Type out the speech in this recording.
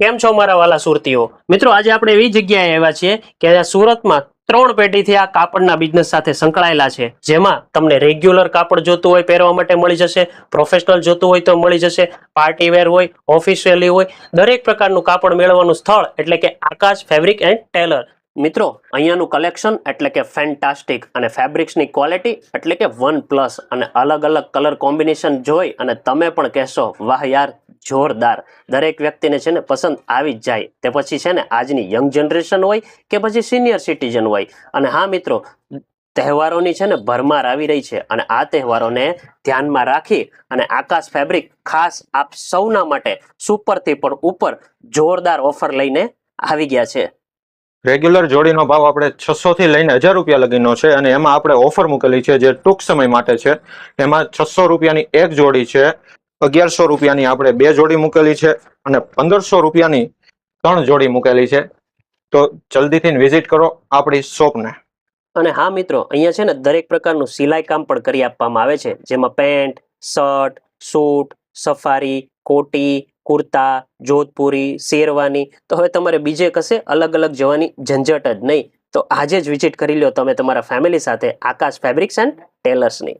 કેમ છો મારા વાલા સુરતીઓ? મિત્રો, આજે આપણે એવી જગ્યાએ આવ્યા છીએ કે સુરતમાં ત્રણ પેઢીથી આ કાપડના બિઝનેસ સાથે સંકળાયેલા છે. જેમાં તમને રેગ્યુલર કાપડ જોતું હોય, પહેરવા માટે મળી જશે પ્રોફેશનલ જોતું હોય તો મળી જશે પાર્ટી વેર હોય ઓફિશિયલી હોય, દરેક પ્રકારનું કાપડ મેળવવાનું સ્થળ એટલે કે આકાશ ફેબ્રિક એન્ડ ટેલર મિત્રો, અહીંયાનું કલેક્શન એટલે કે ફેન્ટાસ્ટિક અને ફેબ્રિક્સની ક્વોલિટી એટલે કે વન પ્લસ અને અલગ અલગ કલર કોમ્બિનેશન જોઈ અને તમે પણ કહેશો, વાહ યાર જોરદાર. દરેક વ્યક્તિને છે ને પસંદ આવી જ જાય. તે પછી છે ને આજની યંગ જનરેશન હોય કે પછી સિનિયર સિટીઝન હોય. અને હા મિત્રો, તહેવારોની છે ને ભરમાર આવી રહી છે. અને આ તહેવારોને ધ્યાનમાં રાખી અને આકાશ ફેબ્રિક ખાસ આપ સૌના માટે સુપરથી પણ ઉપર જોરદાર ઓફર લઈને આવી ગયા છે. રેગ્યુલર જોડીનો ભાવ આપણે છસો થી લઈને હજાર રૂપિયા લગીનો છે અને એમાં આપણે ઓફર મૂકેલી છે જે ટૂંક સમય માટે છે. એમાં છસો રૂપિયાની એક જોડી છે. અગિયારસો રૂપિયાની આપણે બે જોડી મૂકેલી છે અને પંદરસો રૂપિયાની ત્રણ જોડી મૂકેલી છે. તો જલ્દીથી વિઝિટ કરો આપણી શોપને. અને હા મિત્રો, અહીંયા છે ને દરેક પ્રકારનું સિલાઈ કામ પણ કરી આપવામાં આવે છે. જેમાં પેન્ટ, શર્ટ, સૂટ, સફારી, કોટી, કુર્તા, જોધપુરી, શેરવાની. તો હવે તમારે બીજે કશે અલગ અલગ જવાની ઝંઝટ જ નહીં. તો આજે જ વિઝિટ કરી લો તમે તમારા ફેમિલી સાથે આકાશ ફેબ્રિક્સ એન્ડ ટેલર્સની.